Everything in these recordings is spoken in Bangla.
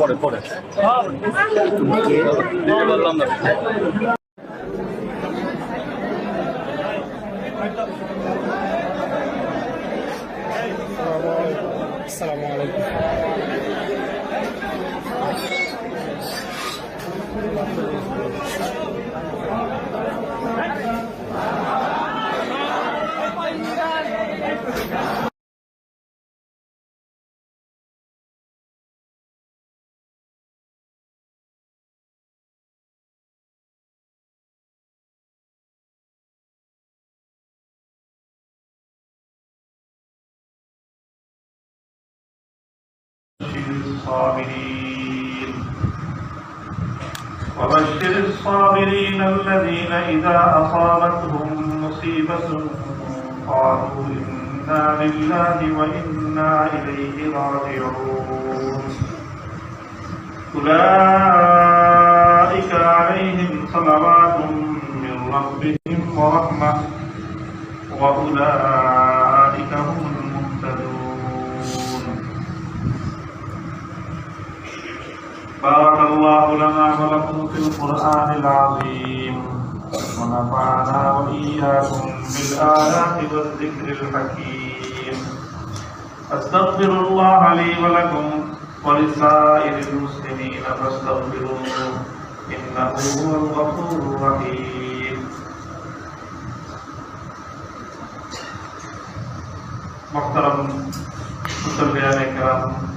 পরে পরে বললাম না আসসালামু আলাইকুম। الصابرين وبشر الصابرين الذين إذا أصابتهم مصيبة قالوا إنا لله وإنا إليه راجعون. أولئك عليهم صلوات من ربهم ورحمة. وأولئك هم حولنا ولكم في القرآن العظيم. ونفعنا وإياكم بالآلاف والذكر الحكيم. أستغفر الله لي ولكم ولسائر المسلمين فاستغفروه. إنه هو الغفور الرحيم. محترم متابعينا الكرام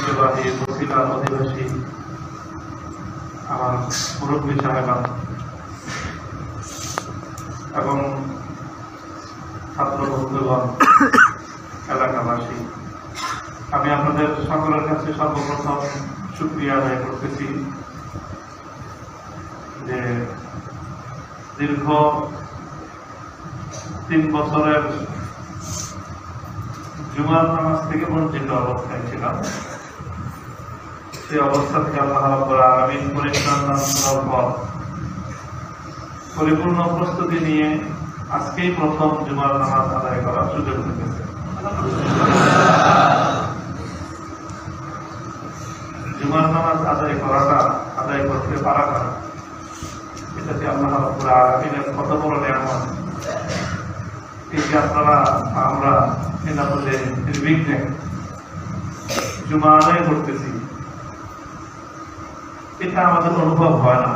ঐতিহ্যবাহী বসিলার অধিবাসী আমার মুরব্বী সাহেবান এবং ছাত্র বন্ধুগণ, এলাকাবাসী, আমি আপনাদের সকলের কাছে সর্বপ্রথম সুক্রিয়া আদায় করতেছি যে দীর্ঘ তিন বছরের জুমার নামাজ থেকে বঞ্চিত অবস্থায় ছিলাম। সেই অবস্থা থেকে আল্লাহ রাব্বুল আলামিন পরিপূর্ণ প্রস্তুতি নিয়ে আজকেই প্রথম জুমার নামাজ আদায় করার সুযোগ মিলেছে জুমার নামাজ আদায় করাটা, আদায় করতে পারাটা এটাতে আল্লাহ রাব্বুল আলামিনের কত বড় নিয়ামত। যে আপনারা, আমরা নিরাপদে নির্বিঘ্নে জুমা আদায় করতেছি এটা আমাদের অনুভব হয় না।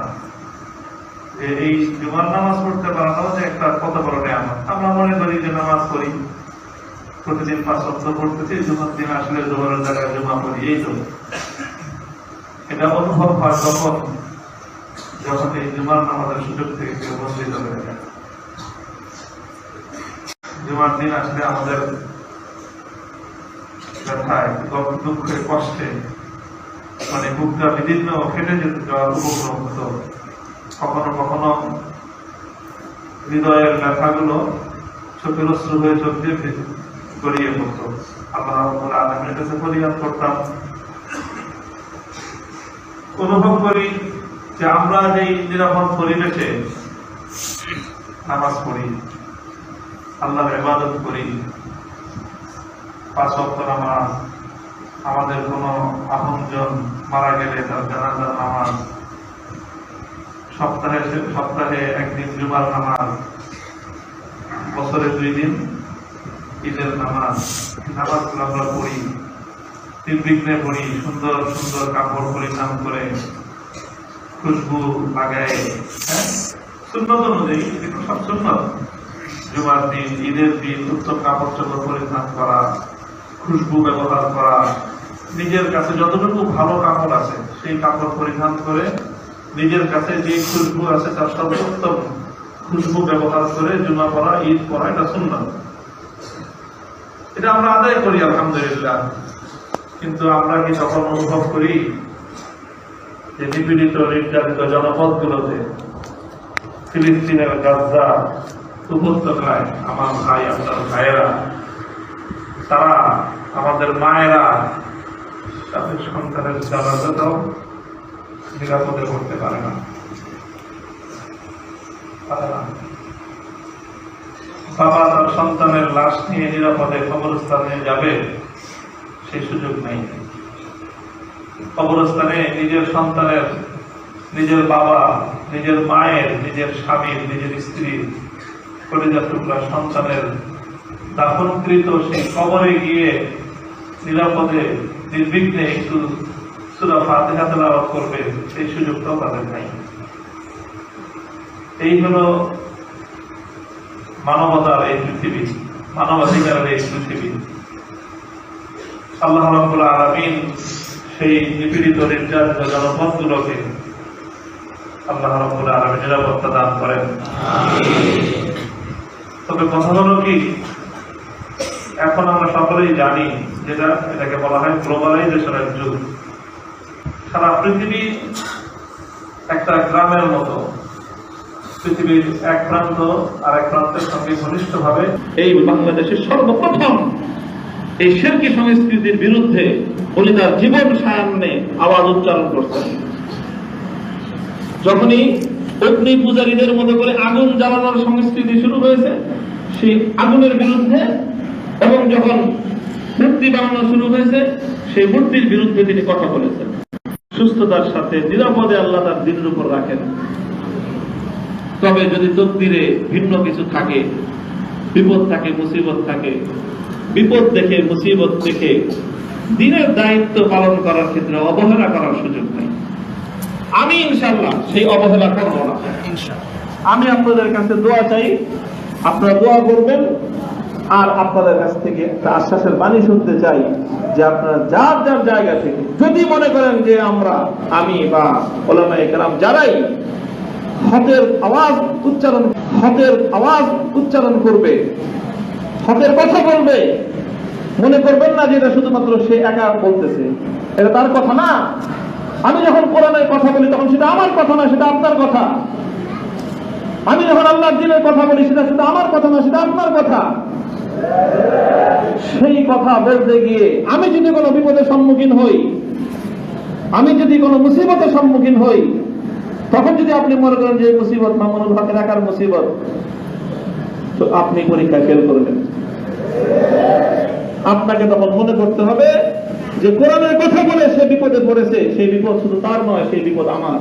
যে এই জুমার নামাজ পড়তে পারাটাও যে একটা কত বড় নিয়ামত। আমরা মনে করি যে নামাজ পড়ি, প্রতিদিন পাঁচ সপ্তাহ পড়তেছি, জুমার দিন আসলে জোহরের জায়গায় জমা পড়ি এই তো এটা অনুভব হয় তখন, যখন এই জুমার নামাজের সুযোগ থেকে কেউ হয়ে যায়। জুমার দিন আসলে আমাদের ব্যথায়, দুঃখে কষ্টে মানে বুকটা বিভিন্ন ফেটে যেতে যাওয়ার উপক্রম হতো কখনো কখনো হৃদয়ের ব্যথাগুলো চোখের অশ্রু হয়ে চোখ দিয়ে গড়িয়ে পড়তো। আল্লাহ করতাম, অনুভব করি যে আমরা যে নিরাপদ পরিবেশে নামাজ পড়ি, আল্লাহর ইবাদত করি, পাঁচ নামাজ, আমাদের কোনো আপনজন মারা গেলে তার জানাজার নামাজ, সপ্তাহে সপ্তাহে একদিন জুমার নামাজ, বছরে দুই দিন ঈদের নামাজ নামাজগুলো আমরা পড়ি নির্বিঘ্নে পড়ি, সুন্দর সুন্দর কাপড় পরিধান করে খুশবু লাগায় হ্যাঁ? সুন্নত অনুযায়ী সব সুন্নত। জুমার দিন, ঈদের দিন উত্তম কাপড় চোপড় পরিধান করা, খুশবু ব্যবহার করা নিজের কাছে যতটুকু ভালো কাপড় আছে, সেই কাপড় পরিধান করে নিজের কাছে যে খুশবু আছে তার সর্বোত্তম খুশবু ব্যবহার করে জুমা পড়া, ঈদ পড়া, এটা সুন্নত। এটা আমরা আদায় করি, আলহামদুলিল্লাহ। কিন্তু আমরা কি তখন অনুভব করি যে নিপীড়িত, নির্যাতিত জনপদগুলোতে ফিলিস্তিনের গাজা উপত্যকায় আমার ভাই, আপনার ভাইয়েরা, তারা আমাদের মায়েরা তাদের সন্তানের জানাজাটাও নিরাপদে করতে পারে না। বাবা তার সন্তানের লাশ নিয়ে নিরাপদে কবরস্থানে যাবে, সেই সুযোগ নেই। কবরস্থানে নিজের সন্তানের, নিজের বাবা, নিজের মায়ের, নিজের স্বামীর, নিজের স্ত্রীর কলিজা টুকরা সন্তানের দাফনকৃত সেই কবরে গিয়ে নিরাপদে নির্বিঘ্নে একটু সুরা ফাতেহা তেলাওয়াত করবে সেই সুযোগটাও তাদের নাই। এই হলো মানবতার এই পৃথিবী মানবাধিকারের এই পৃথিবী। আল্লাহ রাব্বুল আলামিন সেই নিপীড়িত নির্যাতিত জনপদগুলোকে আল্লাহ আলামিন নিরাপত্তা দান করেন। তবে কথা হলো কি? এখন আমরা সকলেই জানি যেটা এটাকে বলা হয় গ্লোবালাইজেশনের যুগ। সারা পৃথিবী একটা গ্রামের মতো। পৃথিবীর এক প্রান্ত আর এক প্রান্তের সঙ্গে ঘনিষ্ঠভাবে এই বাংলাদেশের সর্বপ্রথম এই শেরকি সংস্কৃতির বিরুদ্ধে উনি তার জীবন সায়ান্নে আওয়াজ উচ্চারণ করছেন যখনই অগ্নি পূজারীদের মতো করে আগুন জ্বালানোর সংস্কৃতি শুরু হয়েছে, সেই আগুনের বিরুদ্ধে এবং যখন মূর্তি বানানো শুরু হয়েছে সেই মূর্তির বিরুদ্ধে তিনি কথা বলেছেন। সুস্থতার সাথে নিরাপদে আল্লাহ তার দিনের উপর রাখেন। তবে যদি তকদিরে ভিন্ন কিছু থাকে বিপদ থাকে মুসিবত থাকে বিপদ দেখে মুসিবত দেখে দিনের দায়িত্ব পালন করার ক্ষেত্রে অবহেলা করার সুযোগ নেই। আমি ইনশাল্লাহ সেই অবহেলা করব না। আমি আপনাদের কাছে দোয়া চাই আপনারা দোয়া করবেন আর আপনাদের কাছ থেকে একটা আশ্বাসের বাণী শুনতে চাই যে আপনারা যার যার জায়গা থেকে, যদি মনে করেন যে আমরা, আমি বা ওলামা একরাম যারাই হকের আওয়াজ উচ্চারণ হকের আওয়াজ উচ্চারণ করবে হকের কথা বলবে, মনে করবেন না যে এটা শুধুমাত্র সে একা বলতেছে। এটা তার কথা না। আমি যখন কোরআনের কথা বলি তখন সেটা আমার কথা না, সেটা আপনার কথা। আমি যখন আল্লাহর দিনের কথা বলি সেটা সেটা আমার কথা না, সেটা আপনার কথা। সেই কথা বলতে গিয়ে আমি যদি কোনো বিপদের সম্মুখীন হই, আমি যদি কোনো মুসিবতের সম্মুখীন হই, তখন যদি আপনি মনে করেন যে মুসিবত মামুনুল হকের একার মুসিবত, তো আপনি পরীক্ষায় ফেল করবেন। আপনাকে তখন মনে করতে হবে যে কোরআনের কথা বলে সে বিপদে পড়েছে, সেই বিপদ শুধু তার নয়, সেই বিপদ আমার।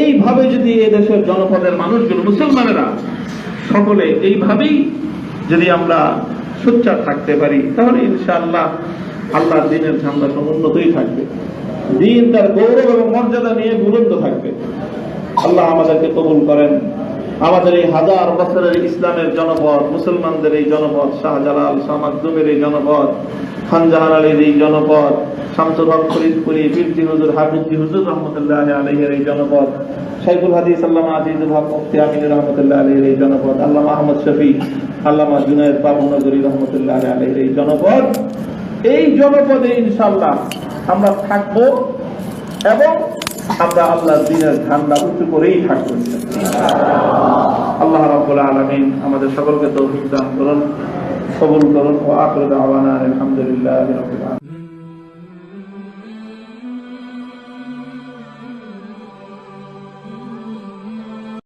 এইভাবে যদি এ দেশের জনপদের মানুষগুলো, মুসলমানেরা সকলে এইভাবেই যদি আমরা সোচ্চার থাকতে পারি, তাহলে ইনশাআল্লাহ আল্লাহর দিনের ঝান্ডা সমুন্নতই থাকবে। দিন তার গৌরব এবং মর্যাদা নিয়ে বুলন্দ থাকবে। আল্লাহ আমাদেরকে কবুল করেন। আমাদের এই হাজার বছরের ইসলামের জনপদ, মুসলমানদের এই জনপদ, শাহজালাল, শাহ মাকদুমের এই জনপদ খানজাহান আলীর এই জনপদ শামসুল হক ফরিদপুরি, বীরজি হুজুর হাফিজি হুজুর রহমতুল্লাহ আলহের এই জনপদ, শাইখুল হাদিস, আল্লামা আজিজুল হক মুফতি আমিনুর রহমতুল্লাহ আলহের এই জনপদ, আল্লামা আহমদ শফি, আল্লামা জুনায়দ বাবুনগরী রহমতুল্লাহ আলহের এই জনপদ। এই জনপদে ইনশাল্লাহ আমরা থাকব এবং আমরা আল্লাহ দিনের ধান্দা উঁচু করেই থাকব আল্লাহ রাবুল আলমিন আমাদের সকলকে তৌফিক দান করুন, কবুল করুন ও আখির আহ্বান আলহামদুলিল্লাহি